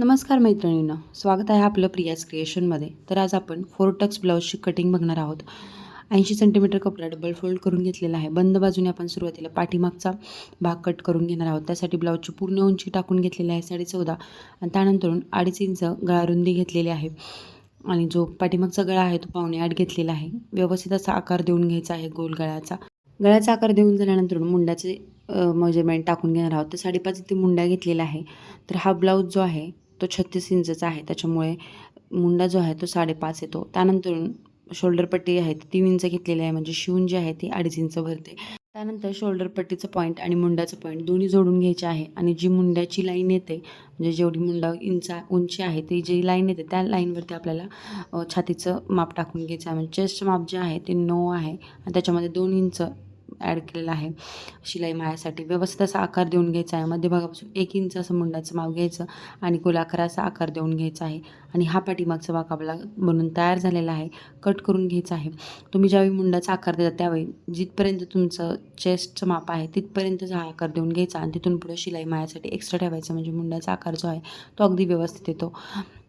नमस्कार मैत्रिणींना स्वागत आहे आपलं प्रियाज क्रिएशनमध्ये तर आज आपण फोर टक्स ब्लाऊजची कटिंग बघणार आहोत. ऐंशी सेंटीमीटर कपडा डबल फोल्ड करून घेतलेला आहे. बंद बाजूने आपण सुरुवातीला पाठीमागचा भाग कट करून घेणार आहोत. त्यासाठी ब्लाऊजची पूर्ण उंची टाकून घेतलेली आहे साडे चौदा आणि त्यानंतरून अडीच इंच गळारुंदी घेतलेली आहे. आणि जो पाठीमागचा गळा आहे तो पावणे आठ घेतलेला आहे. व्यवस्थित असा आकार देऊन घ्यायचा आहे गोल गळ्याचा. गळ्याचा आकार देऊन झाल्यानंतर मुंड्याचे मेजरमेंट टाकून घेणार आहोत. तर साडेपाच इथे मुंड्या घेतलेल्या आहे. तर हा ब्लाऊज जो आहे तो छत्तीस इंचचा आहे. त्याच्यामुळे मुंडा जो आहे तो साडेपाच येतो. त्यानंतर शोल्डर पट्टी आहे ती तीन इंच घेतलेली आहे. म्हणजे शिवून जी आहे ती अडीच इंच भरते. त्यानंतर शोल्डर पट्टीचं पॉईंट आणि मुंड्याचं पॉईंट दोन्ही जोडून घ्यायचे आहे. आणि जी मुंड्याची लाईन येते म्हणजे जेवढी मुंडा इंच उंची आहे ती जी लाईन येते त्या लाईनवरती आपल्याला छातीचं माप टाकून घ्यायचं आहे. म्हणजे चेस्ट माप जे आहे ते नऊ आहे. आणि त्याच्यामध्ये दोन इंच ॲड केलेलं आहे. शिलाई मायासाठी व्यवस्थित असा आकार देऊन घ्यायचा आहे. मध्यभागापासून एक इंच असं मुंडाचं माव घ्यायचं आणि गोलाकाराचा आकार देऊन घ्यायचा आहे. आणि हा पाठीमागचा भाग आपला बनून तयार झालेला आहे. कट करून घ्यायचा आहे. तुम्ही ज्यावेळी मुंडाचा आकार देता त्यावेळी जिथपर्यंत तुमचं चेस्टचं माप आहे तिथपर्यंतच हा आकार देऊन घ्यायचा आणि तिथून पुढे शिलाई मायासाठी एक्स्ट्रा ठेवायचा म्हणजे मुंडाचा आकार जो आहे तो अगदी व्यवस्थित येतो.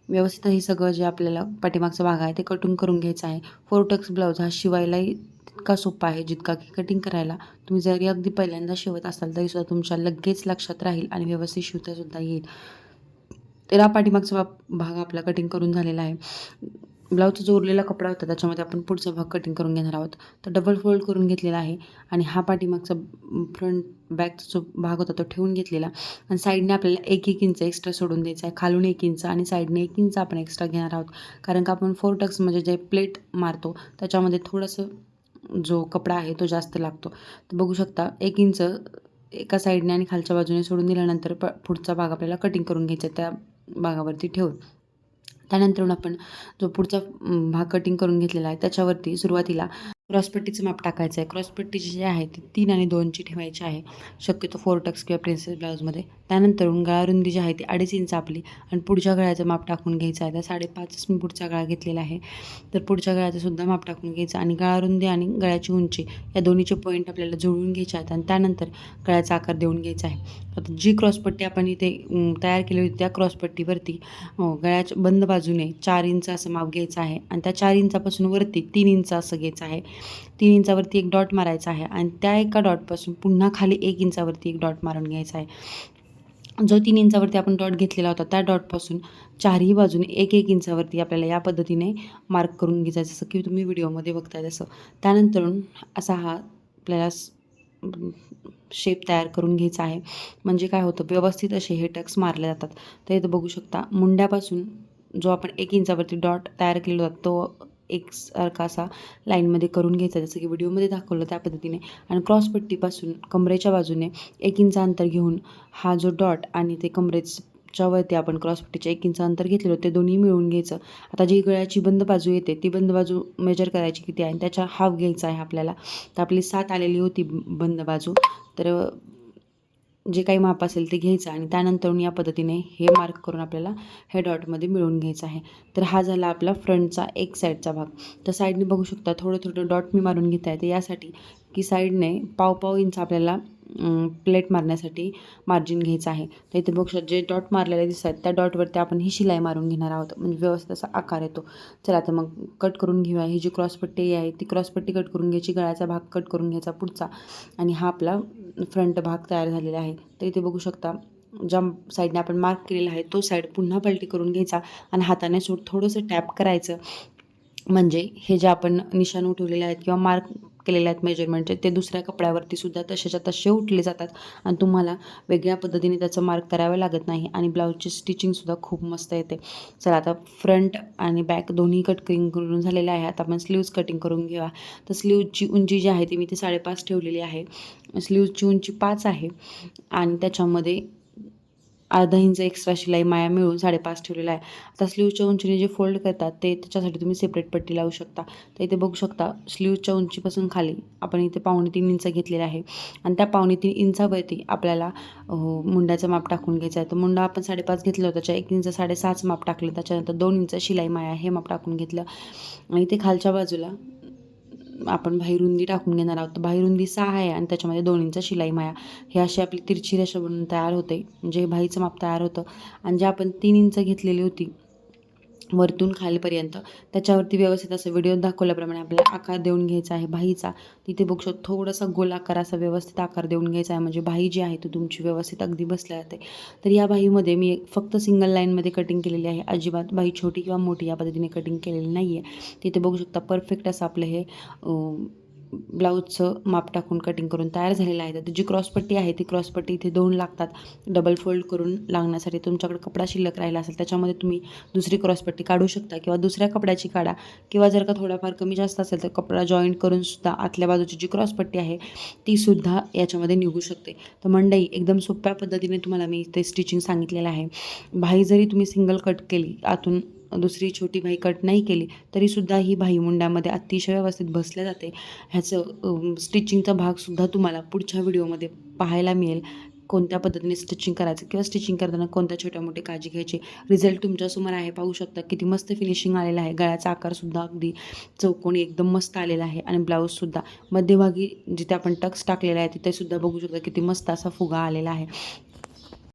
व्यवस्थित हे सगळं जे आपल्याला पाठीमागचा भाग आहे ते कटिंग करून घ्यायचं आहे. फोर टक्स ब्लाऊज हा शिवायलाही इतका सोपा आहे जितका की कटिंग करायला. तुम्ही जरी अगदी पहिल्यांदा शिवत असाल तरीसुद्धा तुमच्या लगेच लक्षात राहील आणि व्यवस्थित शिवतासुद्धा येईल. तर हा पाठीमागचा भाग आपला कटिंग करून झालेला आहे. ब्लाऊजचा जो उरलेला कपडा होता त्याच्यामध्ये आपण पुढचा भाग कटिंग करून घेणार आहोत. तर डबल फोल्ड करून घेतलेला आहे आणि हा पाठीमागचा फ्रंट बॅकचा जो भाग होता तो ठेवून घेतलेला. आणि साईडने आपल्याला एक एक इंच एक्स्ट्रा सोडून द्यायचा आहे. खालून एक इंच आणि साईडने एक इंच आपण एक्स्ट्रा घेणार आहोत. कारण का आपण फोर टक्स म्हणजे जे प्लेट मारतो त्याच्यामध्ये थोडंसं जो कपडा आहे तो जास्त लागतो. तर बघू शकता एक इंच एका साईडने आणि खालच्या बाजूने सोडून दिल्यानंतर प पुढचा भाग आपल्याला कटिंग करून घ्यायचा आहे त्या भागावरती ठेवून. त्यानंतर आपण जो पुढचा भाग कटिंग करून घेतलेला आहे त्याच्यावरती सुरुवातीला क्रॉसपट्टीचं माप टाकायचं आहे. क्रॉसपट्टी जी आहे ती तीन आणि दोनची ठेवायची आहे. शक्यतो फोर टक्स किंवा प्रिन्सेस ब्लाऊजमध्ये त्यानंतरून गळारुंदी जी आहे ती अडीच इंच आपली. आणि पुढच्या गळ्याचं माप टाकून घ्यायचं आहे. तर साडेपाचच मी पुढचा गळा घेतलेला आहे. तर पुढच्या गळ्याचं सुद्धा माप टाकून घ्यायचं आणि गळारुंदी आणि गळ्याची उंची या दोन्हीचे पॉईंट आपल्याला जुळवून घ्यायचे आहेत. आणि त्यानंतर गळ्याचा आकार देऊन घ्यायचा आहे. आता जी क्रॉसपट्टी आपण इथे तयार केली होती त्या क्रॉसपट्टीवरती गळ्याच्या बंद बाजूने चार इंच असं माप घ्यायचं आहे. आणि त्या चार इंचापासून वरती तीन इंच असं घ्यायचं आहे. तीन इंचावरती एक डॉट मारायचा आहे. आणि त्या एका डॉटपासून पुन्हा खाली एक इंचावरती एक डॉट मारून घ्यायचा आहे. जो तीन इंचावरती आपण डॉट घेतलेला होता त्या डॉटपासून चारही बाजूने एक एक इंचावरती आपल्याला या पद्धतीने मार्क करून घ्यायचा आहे. जसं की तुम्ही व्हिडिओमध्ये बघताय तसं त्यानंतर असा हा आपल्याला शेप तयार करून घ्यायचा आहे म्हणजे काय होतं व्यवस्थित असे हे टक्स मारले जातात तर इथं बघू शकता मुंड्यापासून जो आपण एक इंचावरती डॉट तयार केलेला होता तो एक सारखा असा लाईनमध्ये करून घ्यायचा जसं की व्हिडिओमध्ये दाखवलं त्या पद्धतीने. आणि क्रॉसपट्टीपासून कमरेच्या बाजूने एक इंच अंतर घेऊन हा जो डॉट आणि ते कमरेच्या वरती आपण क्रॉसपट्टीच्या एक इंच अंतर घेतलेलं ते दोन्ही मिळून घ्यायचं. आता जी गळ्याची बंद बाजू येते ती बंद बाजू मेजर करायची किती आहे? आणि त्याच्या हाफ घ्यायचा आहे आपल्याला. तर आपली सात आलेली होती बंद बाजू तर जे काही माप असेल ते घ्यायचं आणि त्यानंतर या पद्धतीने हे मार्क करून आपल्याला हे डॉटमध्ये मिळवून घ्यायचं आहे. तर हा झाला आपला फ्रंटचा एक साईडचा भाग. तर साईडने बघू शकता थोडं थोडं डॉट मी मारून घेत आहे. तर यासाठी की साईडने पाव पाव इंच आपल्याला प्लेट मारण्यासाठी मार्जिन घ्यायचं आहे. तर इथे बघू जे डॉट मारलेले दिसत आहेत त्या डॉटवरती आपण ही शिलाई मारून घेणार आहोत. म्हणजे व्यवस्थित असा आकार येतो. चला तर मग कट करून घेऊया. ही जी क्रॉसपट्टी आहे ती क्रॉसपट्टी कट करून घ्यायची. गळ्याचा भाग कट करून घ्यायचा पुढचा. आणि हा आपला फ्रंट भाग तयार झालेला आहे. तर इथे बघू शकता ज्या साईडने आपण मार्क केलेला आहे तो साईड पुन्हा पलटी करून घ्यायचा आणि हाताने सूट थोडंसं टॅप करायचं. म्हणजे हे जे आपण निशाण उठवलेले आहेत किंवा मार्क केलेले आहेत मेजरमेंटचे ते दुसऱ्या कपड्यावरती सुद्धा तसेच्या तसे उठले जातात. आणि तुम्हाला वेगळ्या पद्धतीने त्याचं मार्क करावं लागत नाही आणि ब्लाऊजची स्टिचिंगसुद्धा खूप मस्त येते. चला आता फ्रंट आणि बॅक दोन्ही कटिंग करून झालेले आहे आता आपण स्लीव्ज कटिंग करून घेऊया. तर स्लीवची उंची जी आहे ती मी ती साडेपाच ठेवलेली आहे. स्लीवची उंची पाच आहे. आणि त्याच्यामध्ये अर्धा इंच एक्स्ट्रा शिलाई माया मिळून साडेपाच ठेवलेला आहे. आता स्लीवच्या उंचीने जे फोल्ड करतात ते त्याच्यासाठी तुम्ही सेपरेट पट्टी लावू शकता. तर इथे बघू शकता स्लीवच्या उंचीपासून खाली आपण इथे पावणे तीन इंच घेतलेला आहे. आणि त्या पावणे तीन इंचावरती आपल्याला अह, माप टाकून घ्यायचं आहे. तर मुंडा आपण साडेपाच घेतलं त्याच्या एक इंच साडेसहाच माप टाकलं त्याच्यानंतर दोन इंच शिलाई माया हे माप टाकून घेतलं. आणि इथे खालच्या बाजूला आपण बाहेरुंदी टाकून घेणार आहोत. तर बाहेरुंदी सहा आहे आणि त्याच्यामध्ये दोन इंच शिलाई माया. हे अशी आपली तिरछी रेषा बनून तयार होते. म्हणजे भाईचं माप तयार होतं. आणि जे आपण तीन इंच घेतलेली होती वरतून खालीपर्यंत त्याच्यावरती व्यवस्थित असं व्हिडिओ दाखवल्याप्रमाणे आपल्याला आकार देऊन घ्यायचा आहे भाईचा. तिथे बघशो शकतो थोडासा गोल आकार असा व्यवस्थित आकार देऊन घ्यायचा आहे. म्हणजे भाई जी आहे ती तुमची व्यवस्थित अगदी बसल्या जाते. तर या भाईमध्ये मी फक्त सिंगल लाईनमध्ये कटिंग केलेली आहे. अजिबात बाई छोटी किंवा मोठी या पद्धतीने कटिंग केलेली नाही आहे तिथे बघू शकता परफेक्ट असं आपलं हे ब्लाऊजचं माप टाकून कटिंग करून तयार झालेलं आहे. तर जी क्रॉसपट्टी आहे ती क्रॉसपट्टी इथे दोन लागतात. डबल फोल्ड करून लागण्यासाठी तुमच्याकडे कपडा शिल्लक राहिला असेल त्याच्यामध्ये तुम्ही दुसरी क्रॉसपट्टी काढू शकता किंवा दुसऱ्या कपड्याची काढा. किंवा जर का थोडाफार कमी जास्त असेल तर कपडा जॉईंट करून सुद्धा आतल्या बाजूची जी क्रॉसपट्टी आहे ती सुद्धा याच्यामध्ये निघू शकते. तर मंडई एकदम सोप्या पद्धतीने तुम्हाला मी ते स्टिचिंग सांगितलेलं आहे. बाही जरी तुम्ही सिंगल कट केली आतून दुसरी छोटी भाई कट नाही केली तरीसुद्धा ही भाईमुंड्यामध्ये अतिशय व्यवस्थित बसल्या जाते. ह्याचं स्टिचिंगचा भागसुद्धा तुम्हाला पुढच्या व्हिडिओमध्ये पाहायला मिळेल. कोणत्या पद्धतीने स्टिचिंग करायचं किंवा स्टिचिंग करताना कोणत्या छोट्या मोठी काळजी घ्यायची. रिझल्ट तुमच्यासमोर आहे पाहू शकता किती मस्त फिनिशिंग आलेलं आहे. गळ्याचा आकारसुद्धा अगदी चौकोनी एकदम मस्त आलेला आहे आणि ब्लाऊजसुद्धा मध्यभागी जिथे आपण टक्स टाकलेला आहे तिथेसुद्धा बघू शकता किती मस्त असा फुगा आलेला आहे.